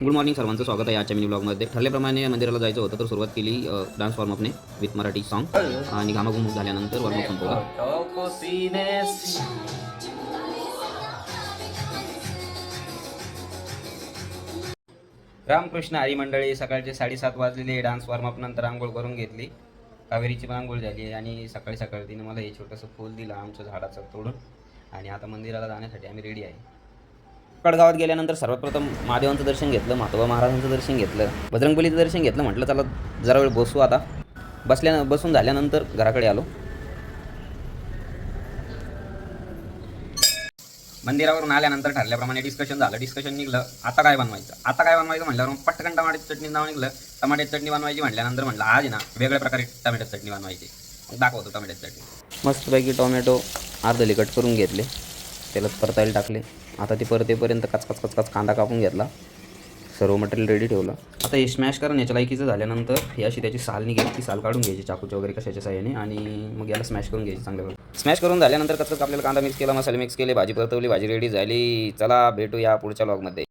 Good morning सर्वांचं स्वागत आहे आजच्या मिनी ब्लॉगमध्ये ठरल्याप्रमाणे मंदिराला जायचं होतं तर सुरुवात केली डान्स फॉर्मअपने विथ मराठी सॉन्ग आणि घामाघूम झाल्यानंतर वॉर्मअप संपवला. रामकृष्ण हरी मंडळी सकाळचे साडेसात वाजलेले डान्स वॉर्मअप नंतर आंघोळ करून घेतली. कावेरीची पण आंघोळ झाली आणि सकाळी सकाळी तिने मला हे छोटंसं फूल दिलं आमच्या झाडाचं तोडून. आणि आता मंदिराला जाण्यासाठी आम्ही रेडी आहे. कडगावात गेल्यानंतर सर्वप्रथम महादेवांचं दर्शन घेतलं मातोबा महाराजांचं दर्शन घेतलं बजरंगबलीचं दर्शन घेतलं म्हटलं चला जरा वेळ बसू आता. बसल्या बसून झाल्यानंतर घराकडे आलो. मंदिरावरून आल्यानंतर ठरल्याप्रमाणे डिस्कशन झालं. डिस्कशन निघलं. आता काय बनवायचं? आता काय बनवायचं म्हटल्यावर पटकन टमाट्याची चटणी नाव निघलं. टमाट्याची चटणी बनवायची म्हटल्यानंतर म्हटलं आज ना वेगळ्या प्रकारे टमॅटोची चटणी बनवायची. दाखवतो टमॅटोची चटणी. मस्तपैकी टोमॅटो अर्धली कट करून घेतले. तेलात परतायला टाकले. आता ते परतेपर्यंत कच कच कच कच कांदा कापून घेतला. सर्व मटेरियल रेडी ठेवलं. आता हे स्मॅश करण्याच्या लायकीचं झाल्यानंतर ही अशी त्याची साल निघाली ती साल काढून घ्यायची चाकूच्या वगैरे कशाच्या साह्याने आणि मग याला स्मॅश करून घ्यायची चांगल्या स्मॅश करून झाल्यानंतर कसं आपल्याला कांदा मिक्स केला मसाले मिक्स केले भाजी परतवली भाजी रेडी झाली. चला भेटूया पुढच्या लॉगमध्ये